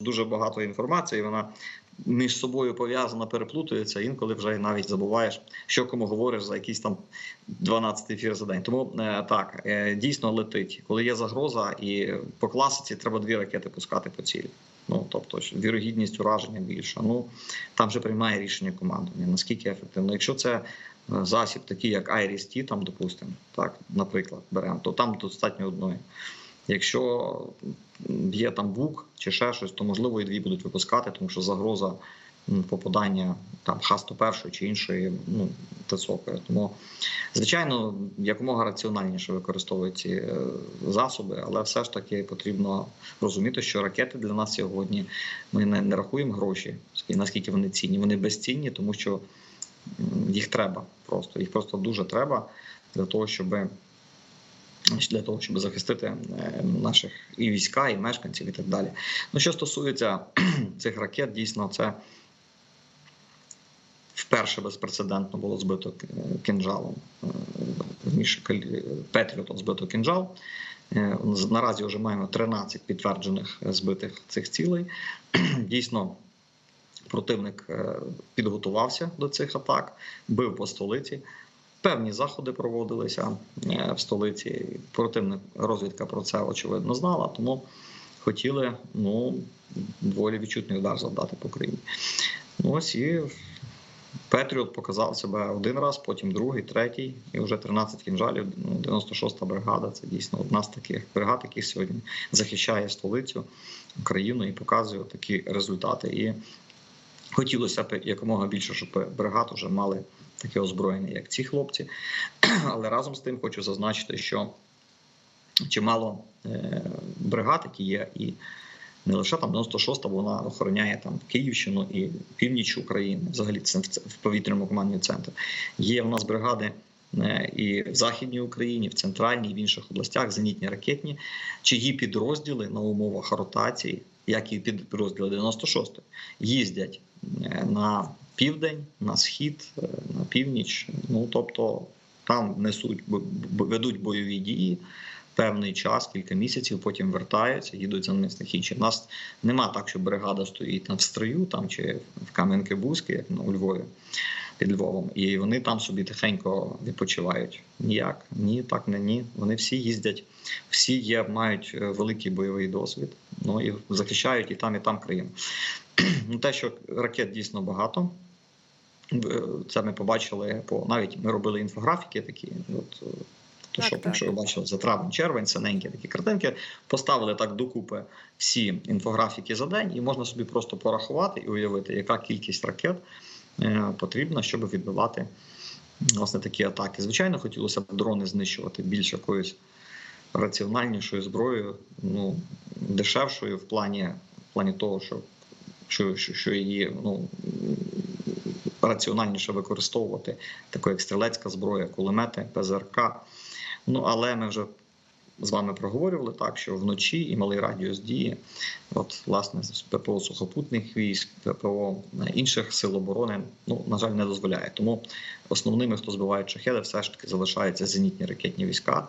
дуже багато інформації. Вона між собою пов'язана, переплутується. Інколи вже навіть забуваєш, що кому говориш за якийсь там 12 ефір за день. Тому е, так е, дійсно летить. Коли є загроза, і по класиці треба дві ракети пускати по цілі. Ну тобто вірогідність ураження більша. Ну там вже приймає рішення командування. Наскільки ефективно? Якщо це е, засіб, такий як IRIS-T, там допустимо, так, наприклад, беремо, то там достатньо одної. Якщо є там бук чи ще щось, то можливо і дві будуть випускати, тому що загроза попадання там хасту першої чи іншої ну, високою. Тому, звичайно, якомога раціональніше використовують ці е, засоби, але все ж таки потрібно розуміти, що ракети для нас сьогодні ми не, не рахуємо гроші, наскільки вони цінні. Вони безцінні, тому що їх треба просто. Їх просто дуже треба для того, щоб для того, щоб захистити е, наших і війська, і мешканців, і так далі. Ну, що стосується цих ракет, дійсно, це вперше безпрецедентно було збито е, кинжалом. е, Вірніше, Петріотом збито кинжал. Е, Наразі вже маємо 13 підтверджених збитих цих цілей. Дійсно, противник підготувався до цих атак, бив по столиці. Певні заходи проводилися е, в столиці. Противник розвідка про це очевидно знала, тому хотіли ну, доволі відчутний удар завдати по країні. Ну, ось і Петріот показав себе один раз, потім другий, третій, і вже 13 кінжалів. Ну, 96-та бригада це дійсно одна з таких бригад, які сьогодні захищає столицю, Україну і показує такі результати. І хотілося б якомога більше, щоб бригад вже мали таке озброєння, як ці хлопці. Але разом з тим хочу зазначити, що чимало е, бригад, які є, і не лише там 96-та, вона охороняє там Київщину і північ України, взагалі це в повітряному командному центрі. Є в нас бригади. е, І в Західній Україні, в центральній, в інших областях зенітні ракетні, чиї підрозділи на умовах ротації, як і підрозділи 96-ї, їздять е, на південь, на схід, е, на північ. Ну тобто там несуть ведуть бойові дії певний час, кілька місяців, потім вертаються, їдуть за намісних інших. У нас нема так, що бригада стоїть там в строю там чи в Кам'янки-Бузьке, як ну, у Львові. Під Львовом, і вони там собі тихенько відпочивають. Ніяк, ні, так не ні. Вони всі їздять, всі є, мають е, великий бойовий досвід. Ну і захищають і там, і там країну. Ну, те, що ракет дійсно багато. Е, Це ми побачили по навіть ми робили інфографіки такі. От е, то, що, так. якщо ви бачили за травень, червень, синенькі такі картинки, поставили так докупи всі інфографіки за день, і можна собі просто порахувати і уявити, яка кількість ракет е, потрібна, щоб відбивати власне такі атаки. Звичайно, хотілося б дрони знищувати більш якоюсь раціональнішою зброєю, ну дешевшою в плані, в плані того, що, що, що, що її ну, раціональніше використовувати, таку як стрілецька зброя, кулемети, ПЗРК. Ну але ми вже з вами проговорювали так, що вночі і малий радіус дії, от власне з ППО сухопутних військ, ППО інших сил оборони, ну на жаль, не дозволяє. Тому основними, хто збиває шахеди, все ж таки залишаються зенітні ракетні війська.